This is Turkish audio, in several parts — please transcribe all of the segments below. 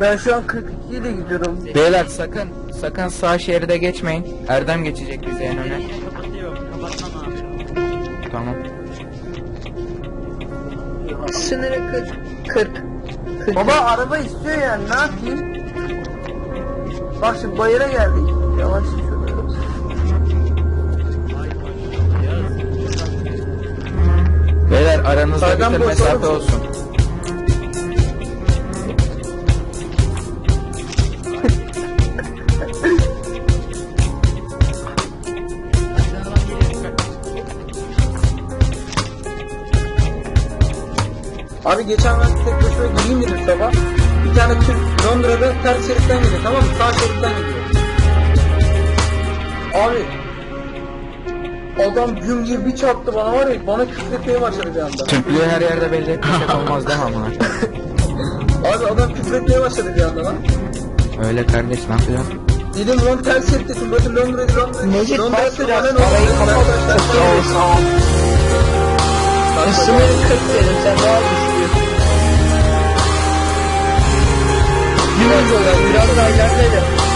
Ben şu an 42 ile gidiyorum. Beyler sakın sakın sağ şeride geçmeyin. Erdem geçecek bize en öne. Kapatıyor. Kapatmam abi. Tamam. Sınırı 40. 40. 40. Baba araba istiyor yani ne yapayım? Bak şimdi bayıra geldik. Yavaş şurada. Beyler aranızda Sağdan bir mesafe mısın? olsun. Abi geçen ben tek başıma gideyim dedim sabah. Bir tane Türk Londra'da ters şeritten gidiyor tamam mı? Sağ şeritten gidiyor. Abi Adam güm diye bir çarptı bana var ya bana küfretmeye başladı bir anda. Türklüğü her yerde belli etmesek olmaz değil mi ama? Abi adam küfretmeye başladı bir anda lan. Öyle kardeş ne yapacağız? Dedim lan ters dedim bakın Londra'da Londra'da. Necip Londra'da bak biraz bana ne parayı Sınırı 40 dedim sen daha düşüyorsun. Biraz olarak biraz daha ilerleyelim.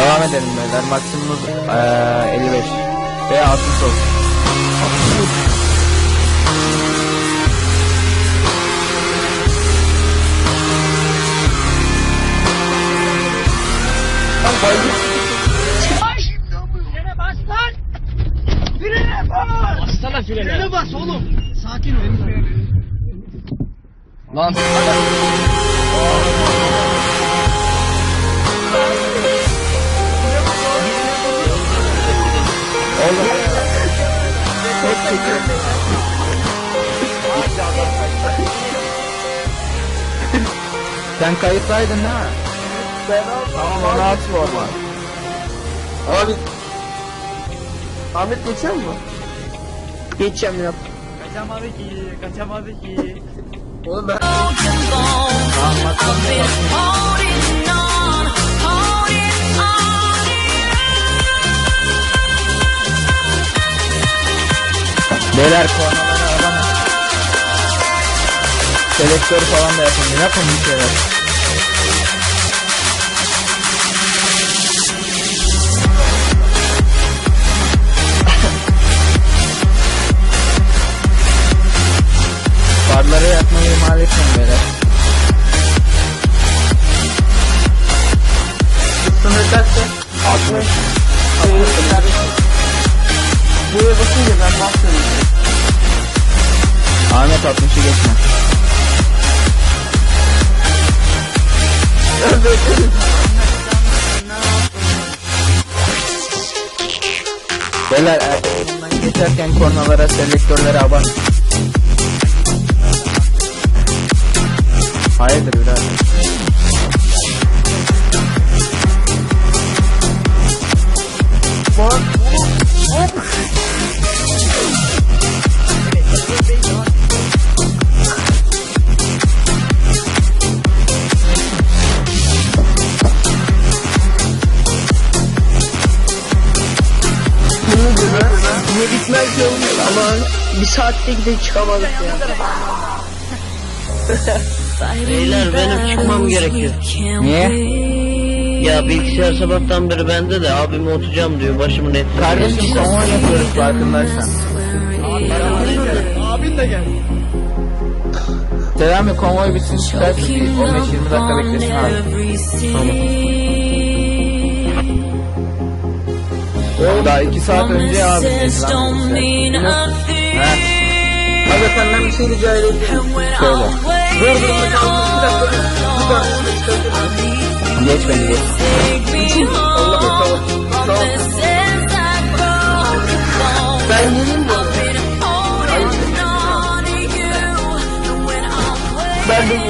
Devam edelim beyler. Maksimumuz eee 55 veya 60 olsun. Frene bas lan! Frene bas! Bastana frene. Frene bas oğlum. Sakin ol. Lan Sen kayıttaydın değil mi? Ben Tamam onu at forma. Abi Ahmet geçiyor mu? Geçeceğim ya. Kaçamadı ki. Kaçamadı ki. Oğlum ben Beyler kornaları alalım. Selektör falan da yapın. Yapın bir şeyler. Farları yakmayı ihmal etmeyin beyler. sınır kaçtı? 60. Ahmet 60'ı geçme. Beyler erkeğinden geçerken kornalara, selektörlere aban. Hayırdır birader? Gibi ne bitmez yolun ama bir saatte gidip çıkamadık ya. Beyler benim çıkmam gerekiyor. Niye? Ya bilgisayar sabahtan beri bende de abim oturacağım diyor başımın etini. Kardeşim konvoy yapıyoruz farkındaysan. Abin de gel. Selami konvoy bitsin çıkarsın. 15-20 dakika beklesin abi. Daha 2 saat önce abi. He, Abi senden bir şey rica edeyim. söyle. Dur dur dur. Bir dakika. Bir dakika. Geç beni geç. Allah tamam. Tamam. Ben geleyim mi? Ben de geliyorum.